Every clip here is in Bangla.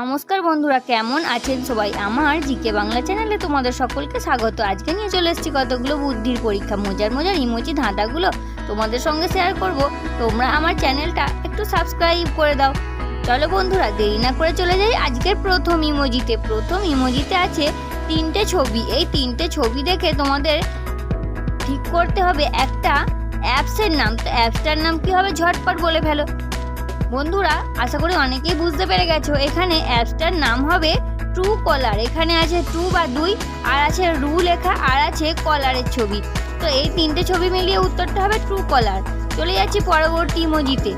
নমস্কার বন্ধুরা, কেমন আছেন সবাই? আমার জিকে বাংলা চ্যানেলে তোমাদের সকলকে স্বাগত। আজকে নিয়ে চলে এসেছি কতগুলো বুদ্ধির পরীক্ষা, মজার মজার ইমোজি ধাঁধাগুলো তোমাদের সঙ্গে শেয়ার করব। তোমরা আমার চ্যানেলটা একটু সাবস্ক্রাইব করে দাও। চলো বন্ধুরা, দেরি না করে চলে যাই আজকের প্রথম ইমোজিতে। প্রথম ইমোজিতে আছে তিনটে ছবি। এই তিনটে ছবি দেখে তোমাদের ঠিক করতে হবে একটা অ্যাপসের নাম। তো অ্যাপসটার নাম কি হবে ঝটপট বলে ফেলো? বন্ধুরা, আশা করি অনেকেই বুঝতে পেরে গেছো, এখানে অ্যাপসটার নাম হবে ট্রু কলার এখানে আছে ট্রু বা দুই, আর আছে রু লেখা, আর আছে কলারের ছবি। তো এই তিনটে ছবি মিলিয়ে উত্তরটা হবে ট্রু কলার চলে যাচ্ছি পরবর্তী ইমোজিতে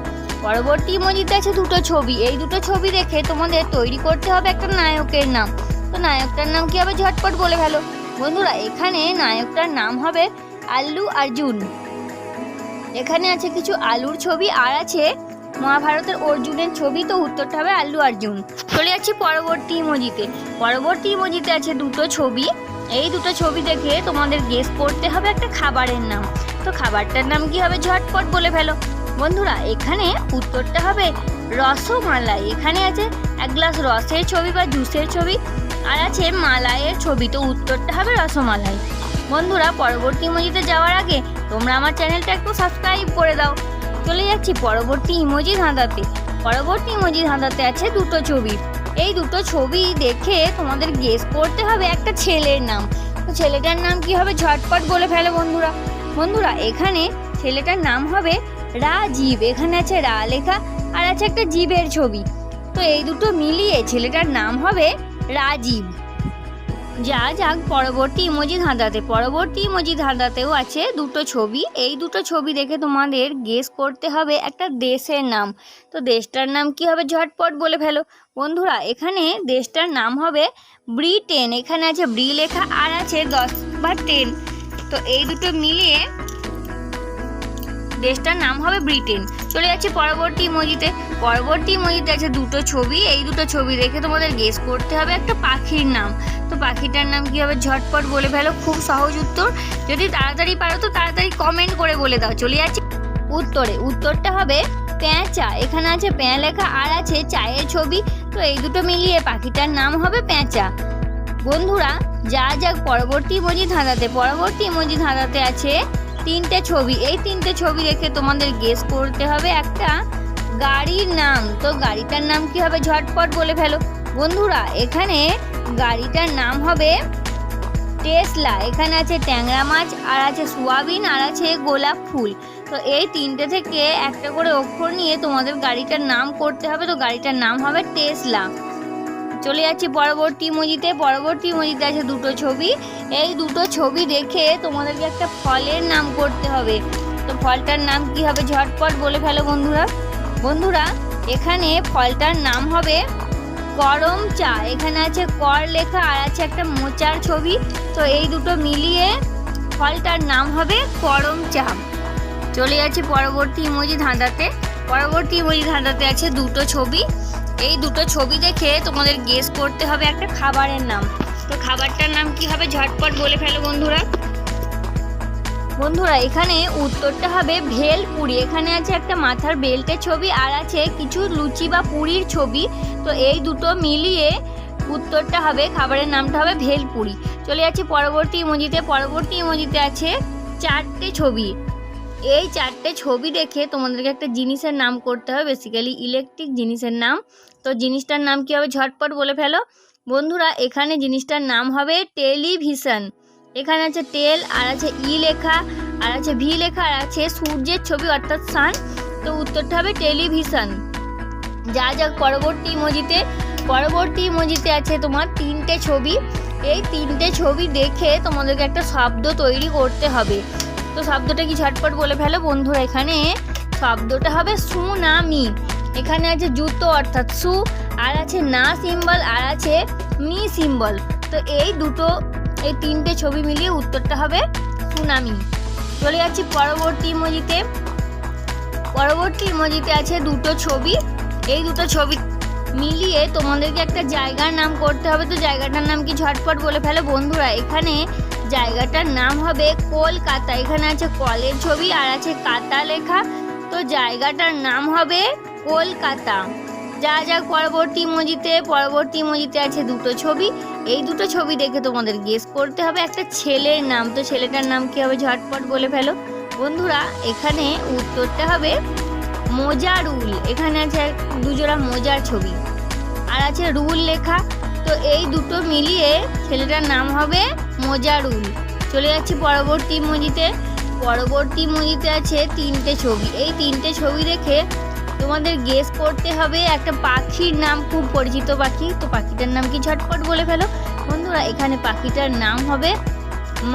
পরবর্তী ইমোজিতে আছে দুটো ছবি। এই দুটো ছবি দেখে তোমাদের তৈরি করতে হবে একটা নায়কের নাম। তো নায়কটার নাম কি হবে? ঝটপট বলে ফেলো। বন্ধুরা, এখানে নায়কটার নাম হবে আল্লু অর্জুন। এখানে আছে কিছু আলুর ছবি, আর আছে মহাভারতের অর্জুনের ছবি তো উত্তরটা হবে আল্লু অর্জুন। চলে যাচ্ছি পরবর্তী ইমোজিতে। পরবর্তী ইমোজিতে আছে দুটো ছবি। এই দুটো ছবি দেখে তোমাদের গেস করতে হবে একটা খাবারের নাম। তো খাবারটার নাম কি হবে? ঝটপট বলে ফেলো। বন্ধুরা, এখানে উত্তরটা হবে রসমালাই। এখানে আছে এক গ্লাস রসের ছবি বা জুসের ছবি। আর আছে মালাইয়ের ছবি। তো উত্তরটা হবে রসমালাই। বন্ধুরা, পরবর্তী মজিতে যাওয়ার আগে তোমরা আমার চ্যানেলটা একটু সাবস্ক্রাইব করে দাও। চলে যাচ্ছি পরবর্তী ইমোজি ধাঁধাতে। পরবর্তী ইমোজি ধাঁধাতে আছে দুটো ছবি। এই দুটো ছবি দেখে তোমাদের গেস করতে হবে একটা ছেলের নাম। তো ছেলেটার নাম কি হবে ঝটপট বলে ফেলো বন্ধুরা। বন্ধুরা, এখানে ছেলেটার নাম হবে রাজীব। এখানে আছে রা লেখা আর আছে একটা জীবের ছবি। তো এই দুটো মিলিয়ে ছেলেটার নাম হবে রাজীব। যা যাক, পরবর্তী ইমোজি ধাঁধাতে পরবর্তী ইমোজি ধাঁধাতেও আছে দুটো ছবি। এই দুটো ছবি দেখে তোমাদের গেস করতে হবে একটা দেশের নাম। তো দেশটার নাম কি হবে ঝটপট বলে ফেলো। বন্ধুরা, এখানে দেশটার নাম হবে ব্রিটেন। এখানে আছে ব্রি লেখা, আর আছে দশ বা টেন তো এই দুটো মিলিয়ে দেশটার নাম হবে ব্রিটেন। চলে যাচ্ছে পরবর্তী ইমোজিতে। পরবর্তী ইমোজিতে আছে দুটো ছবি। এই দুটো ছবি দেখে তোমাদের গেস করতে হবে একটা পাখির নাম। পাখিটার নাম কি হবে? ঝটপট বলে ফেলো, খুব সহজ উত্তর। যদি তাড়াতাড়ি পারো তো তাড়াতাড়ি কমেন্ট করে বলে দাও। চলে যাচ্ছে উত্তরে। উত্তরটা হবে প্যাঁচা। এখানে আছে প্যাঁ লেখা, আর আছে চায়ের ছবি। তো এই দুটো মিলিয়ে পাখিটার নাম হবে প্যাঁচা। বন্ধুরা, যা যাক, পরবর্তী ইমোজি ধাঁধাতে। পরবর্তী ইমোজি ধাঁধাতে আছে তিনটে ছবি। এই তিনটে ছবি দেখে তোমাদের গেস করতে হবে একটা গাড়ির নাম। তো গাড়িটার নাম কি হবে? ঝটপট বলে ফেলো। বন্ধুরা, এখানে গাড়িটার নাম হবে টেসলা। এখানে আছে ট্যাংরা মাছ, আর আছে সোয়াবিন, আর আছে গোলাপ ফুল। তো এই তিনটে থেকে একটা করে অক্ষর নিয়ে তোমাদের গাড়িটার নাম করতে হবে। তো গাড়িটার নাম হবে টেসলা। চলে যাচ্ছি পরবর্তী ইমোজিতে পরবর্তী ইমোজিতে আছে দুটো ছবি। এই দুটো ছবি দেখে তোমাদেরকে একটা ফলের নাম করতে হবে। তো ফলটার নাম কি হবে? ঝটপট বলে ফেলো বন্ধুরা। বন্ধুরা, এখানে ফলটার নাম হবে করম চা। এখানে আছে কর লেখা আর আছে একটা মোচার ছবি। তো এই দুটো মিলিয়ে ফলটার নাম হবে করম চা। চলে যাচ্ছে পরবর্তী ইমোজি ধাঁধাতে। পরবর্তী ইমোজি ধাঁধাতে আছে দুটো ছবি। এই দুটো ছবি দেখে তোমাদের গেস করতে হবে একটা খাবারের নাম। তো খাবারটার নাম কি হবে? ঝটপট বলে ফেলো বন্ধুরা। বন্ধুরা, এখানে উত্তরটা হবে ভেল পুরি। এখানে আছে একটা মাথার বেল্টের ছবি আর আছে কিছু লুচি বা পুরির ছবি। তো এই দুটো মিলিয়ে উত্তরটা হবে, খাবারের নামটা হবে ভেলপুরি চলে যাচ্ছে পরবর্তী ইমোজিতে। পরবর্তী ইমোজিতে আছে চারটে ছবি। এই চারটে ছবি দেখে তোমাদেরকে একটা জিনিসের নাম করতে হবে বেসিক্যালি ইলেকট্রিক জিনিসের নাম। তো জিনিসটার নাম কি হবে? ঝটপট বলে ফেলো। বন্ধুরা, এখানে জিনিসটার নাম হবে টেলিভিশন। এখানে আছে টেল আর আছে ই লেখা, আর আছে ভি লেখা, আর আছে সূর্যের ছবি অর্থাৎ সান তো উত্তরটা হবে টেলিভিশন যা যা পরবর্তী ইমোজিতে পরবর্তী ইমোজিতে আছে তোমার তিনটে ছবি। এই তিনটে ছবি দেখে তোমাদেরকে একটা শব্দ তৈরি করতে হবে। তো শব্দটা কি ঝটপট বলে ফেলো বন্ধুরা, এখানে শব্দটা হবে সুনামি। এখানে আছে জুতো অর্থাৎ সু, আর আছে না সিম্বল, আর আছে মি সিম্বল। তো এই দুটো এই তিনটে ছবি মিলিয়ে উত্তরটা হবে সুনামি। চলে যাচ্ছি পরবর্তী ইমোজিতে। পরবর্তী ইমোজিতে আছে দুটো ছবি। এই দুটো ছবি মিলিয়ে তোমাদেরকে একটা জায়গার নাম করতে হবে। তো জায়গাটার নাম কি ঝটপট বলে ফেলো? বন্ধুরা, এখানে জায়গাটার নাম হবে কলকাতা। এখানে আছে কলের ছবি আর আছে কাতা লেখা। তো জায়গাটার নাম হবে কলকাতা। যা যা পরবর্তী মজিতে পরবর্তী ইমোজিতে আছে দুটো ছবি। এই দুটো ছবি দেখে তোমাদের গেস করতে হবে। একটা ছেলের নাম, তো ছেলেটার নাম কি হবে ঝটপট বলে ফেলো। বন্ধুরা, এখানে উত্তরটা হবে মোজারুল। এখানে আছে দুজোড়া মোজার ছবি। আর আছে রুল লেখা। তো এই দুটো মিলিয়ে ছেলেটার নাম হবে মোজারুল। চলে যাচ্ছি পরবর্তী ইমোজিতে পরবর্তী ইমোজিতে আছে তিনটে ছবি। এই তিনটে ছবি দেখে তোমাদের গেস করতে হবে একটা পাখির নাম, খুব পরিচিত পাখি। তো পাখিটার নাম কি ঝটপট বলে ফেলো? বন্ধুরা, এখানে পাখিটার নাম হবে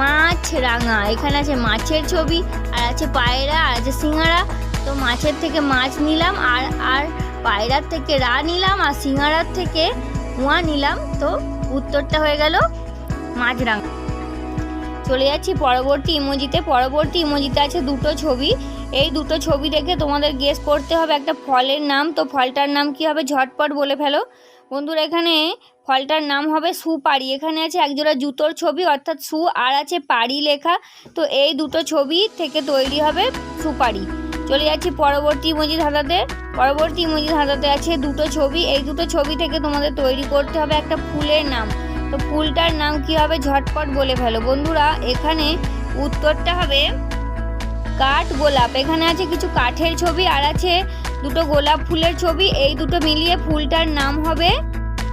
মাছ রাঙা এখানে আছে মাছের ছবি, আর আছে পায়রা, আর আছে সিঙ্গারা তো মাছের থেকে মাছ নিলাম, আর আর পায়রার থেকে রা নিলাম, আর সিঙ্গারার থেকে কুয়া নিলাম। তো উত্তরটা হয়ে গেল মাছরাঙা। চলে যাচ্ছি পরবর্তী ইমোজিতে। পরবর্তী ইমোজিতে আছে দুটো ছবি। এই দুটো ছবি দেখে তোমাদের গেস করতে হবে একটা ফলের নাম। তো ফলটার নাম কি হবে? ঝটপট বলে ফেলো। বন্ধুরা, এখানে ফলটার নাম হবে সুপারি। এখানে আছে একজোড়া জুতোর ছবি, অর্থাৎ সু, আর আছে পাড়ি লেখা। তো এই দুটো ছবি থেকে তৈরি হবে সুপারি। চলে যাচ্ছি পরবর্তী ইমোজি ধাঁধাতে। পরবর্তী ইমোজি ধাঁধাতে আছে দুটো ছবি। এই দুটো ছবি থেকে তোমাদের তৈরি করতে হবে একটা ফুলের নাম। তো ফুলটার নাম কি হবে ঝটপট বলে ফেলো। বন্ধুরা, এখানে উত্তরটা হবে কাঠ গোলাপ। এখানে আছে কিছু কাঠের ছবি আর আছে দুটো গোলাপ ফুলের ছবি। এই দুটো মিলিয়ে ফুলটার নাম হবে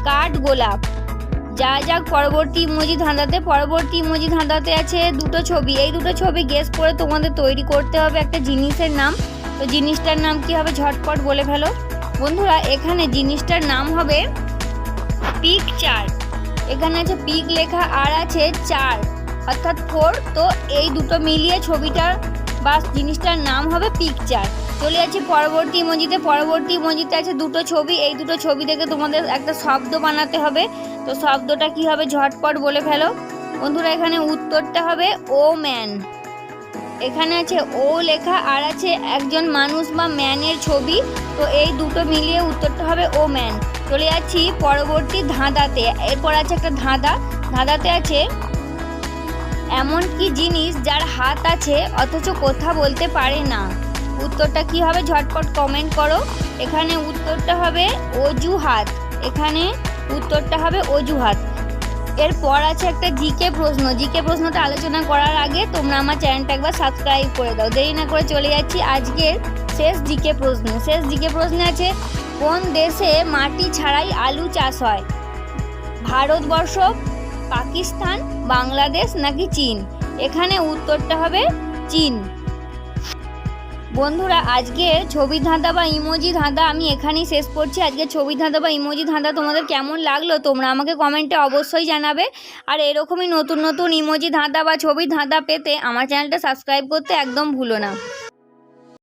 কাঠ গোলাপ। যা যাক পরবর্তী ইমোজি ধাঁধাতে, পরবর্তী ইমোজি ধাঁধাতে আছে দুটো ছবি। এই দুটো ছবি গেস করে তোমাদের তৈরি করতে হবে একটা জিনিসের নাম। তো জিনিসটার নাম কি হবে ঝটপট বলে ফেলো। বন্ধুরা, এখানে জিনিসটার নাম হবে পিকচার এখানে আছে পিক লেখা আর আছে চার। অর্থাৎ ফোর তো এই দুটো মিলিয়ে ছবিটার বা জিনিসটার নাম হবে পিকচার চলে যাচ্ছি পরবর্তী ইমোজিতে। পরবর্তী ইমোজিতে আছে দুটো ছবি। এই দুটো ছবি দেখে তোমাদের একটা শব্দ বানাতে হবে। তো শব্দটা কি হবে? ঝটপট বলে ফেলো। বন্ধুরা, এখানে উত্তরটা হবে ও ম্যান। এখানে আছে ও লেখা আর আছে একজন মানুষ বা ম্যানের ছবি। তো এই দুটো মিলিয়ে উত্তরটা হবে ও ম্যান। চলে যাচ্ছি পরবর্তী ধাঁধাতে। এরপর আছে একটা ধাঁধা। ধাঁধাতে আছে এমন কি জিনিস যার হাত আছে, অথচ কথা বলতে পারে না। উত্তরটা কি হবে? ঝটপট কমেন্ট করো। এখানে উত্তরটা হবে অজুহাত। এখানে উত্তরটা হবে অজুহাত। এরপর আছে একটা জিকে প্রশ্ন। জিকে প্রশ্নটা আলোচনা করার আগে তোমরা আমার চ্যানেলটা একবার সাবস্ক্রাইব করে দাও। দেরি না করে চলে যাচ্ছি আজকের শেষ জিকে প্রশ্ন, শেষ জিকে প্রশ্ন আছে, কোন দেশে মাটি ছাড়াই আলু চাষ হয়? ভারতবর্ষ, পাকিস্তান, বাংলাদেশ নাকি চীন? এখানে উত্তরটা হবে চীন। বন্ধুরা আজকে ছবি ধাঁধা বা ইমোজি ধাঁধা আমি এখানেই শেষ করছি। আজকে ছবি ধাঁধা বা ইমোজি ধাঁধা তোমাদের কেমন লাগল তোমরা আমাকে কমেন্টে অবশ্যই জানাবে। আর এরকমই নতুন নতুন ইমোজি ধাঁধা বা ছবি ধাঁধা পেতে আমার চ্যানেলটা সাবস্ক্রাইব করতে একদম ভুলো না।